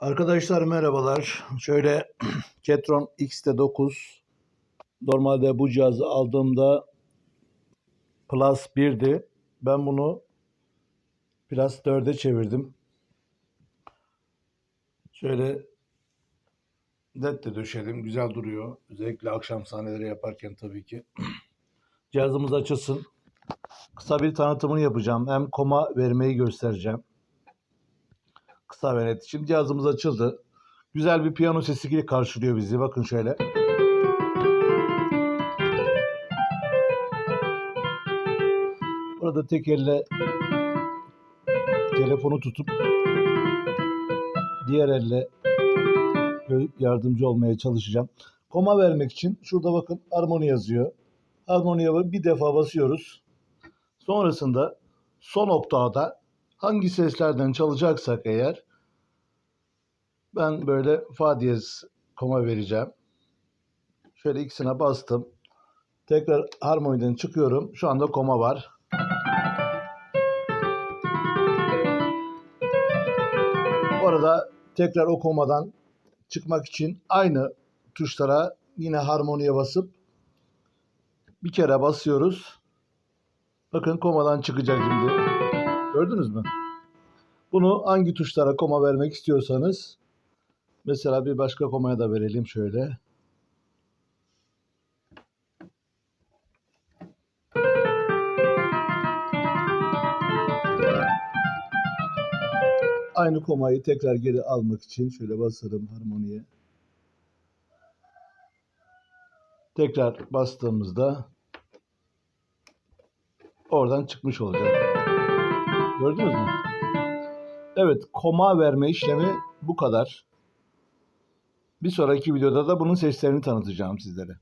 Arkadaşlar merhabalar. Şöyle Ketron X'te9 normalde bu cihazı aldığımda Plus 1'di. Ben bunu Plus 4'e çevirdim. Şöyle led de döşedim. Güzel duruyor. Özellikle akşam sahneleri yaparken tabii ki. Cihazımız açılsın. Kısa bir tanıtımını yapacağım. Hem koma vermeyi göstereceğim kısa ve net. Şimdi cihazımız açıldı. Güzel bir piyano sesi karşılıyor bizi. Bakın şöyle. Burada tek elle telefonu tutup diğer elle yardımcı olmaya çalışacağım. Koma vermek için şurada bakın armoni yazıyor. Armoniye bir defa basıyoruz. Sonrasında son oktavda hangi seslerden çalacaksak eğer ben böyle fa diyez koma vereceğim. Şöyle ikisine bastım. Tekrar harmoniden çıkıyorum. Şu anda koma var. Bu arada tekrar o komadan çıkmak için aynı tuşlara yine harmoniye basıp bir kere basıyoruz. Bakın komadan çıkacak şimdi. Gördünüz mü? Bunu hangi tuşlara koma vermek istiyorsanız mesela bir başka komaya da verelim şöyle. Aynı komayı tekrar geri almak için şöyle basarım harmoniye. Tekrar bastığımızda oradan çıkmış olacak. Gördünüz mü? Evet, koma verme işlemi bu kadar. Bir sonraki videoda da bunun seslerini tanıtacağım sizlere.